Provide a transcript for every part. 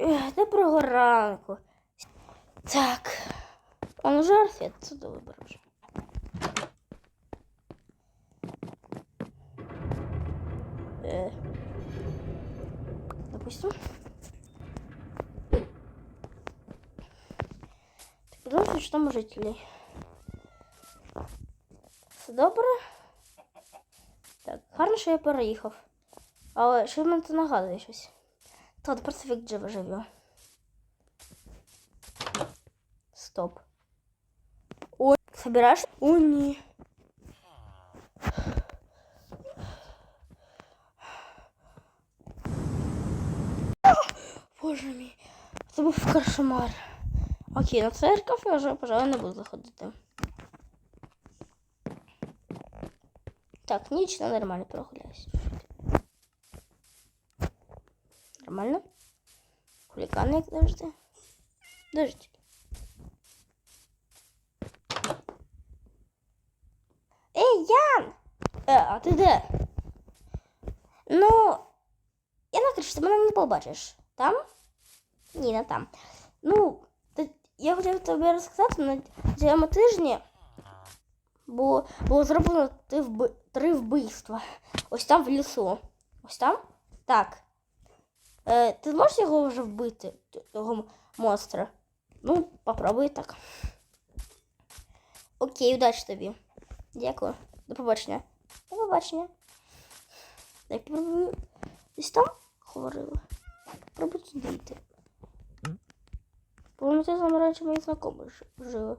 Доброго ранку. Так. Он уже арфет сюди вибрав. вже. Е. Допустим. Так, подумайте, що жителей. Все добре? Так, гарно, що я переїхав. Але що мені це нагадує щось? Та от просто вік живе живе. Стоп. Ой, собираешь? О. Боже мій, це був кошмар. Окей, на церковь я вже, пожалуй, не буду заходити. Так, ніч, ну, нормально прогуляюсь. Нормально? Хулиганы, як завжди. Дождь. Ей, Ян! Е, а ти де? Ну, я не кричу, ти мене не побачиш. Там? Ні, не там. Ну, ти- я хотів тобі розказати, на цьому тижні було, було зроблено три, вби, три вбивства. Ось там в лісу. Ось там? Так. Е, ти зможеш його вже вбити, того монстра? Ну, попробуй так. Окей, удачі тобі. Дякую. До побачення. До побачення. Я попробую. Десь там говорили. Пробуй туди йти. По-моєму, це саме раніше мої знайомі жили.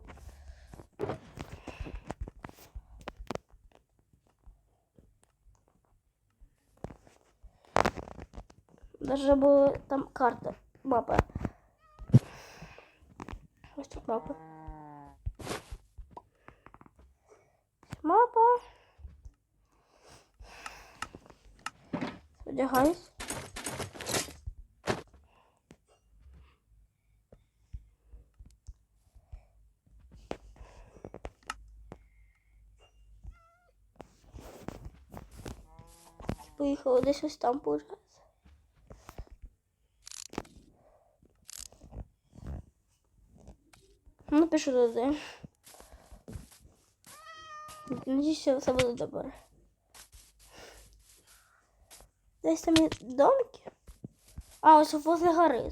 Даже була там карта, мапа. Ось тут мапа. Мапа. Одягаюсь. Поїхала десь ось там получається. Ну, пишу туди. Надіюсь, все буде добре. Десь там є домики. А, ось возле гори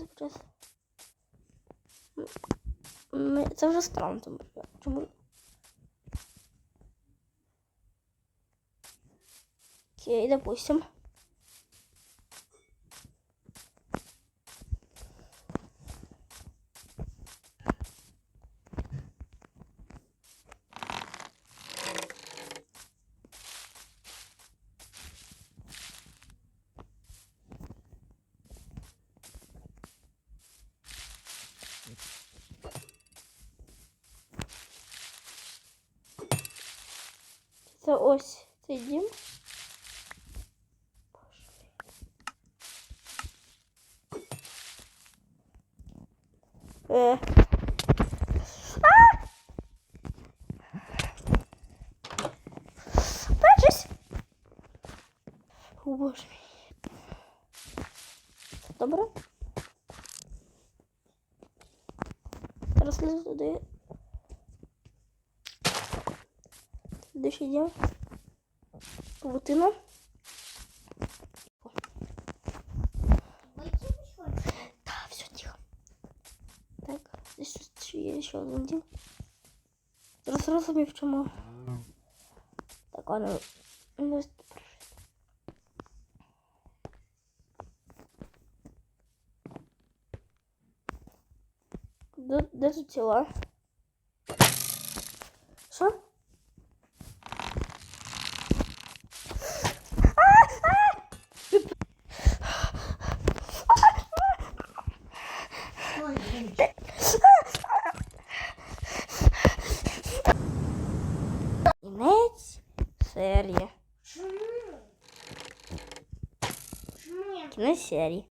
Це вже странно, тому чому. Окей, допустим. Це ось цей дім. Е. А! О, боже мій. Добре? Зараз лізу туди. Туди ще йдемо. Да, все тихо. Так, здесь є ще один дім. Зараз розумію, в чому. Так, ладно. Де, де тут тіла? Що? Кінець серії. Чому? Чому я Кінець серії.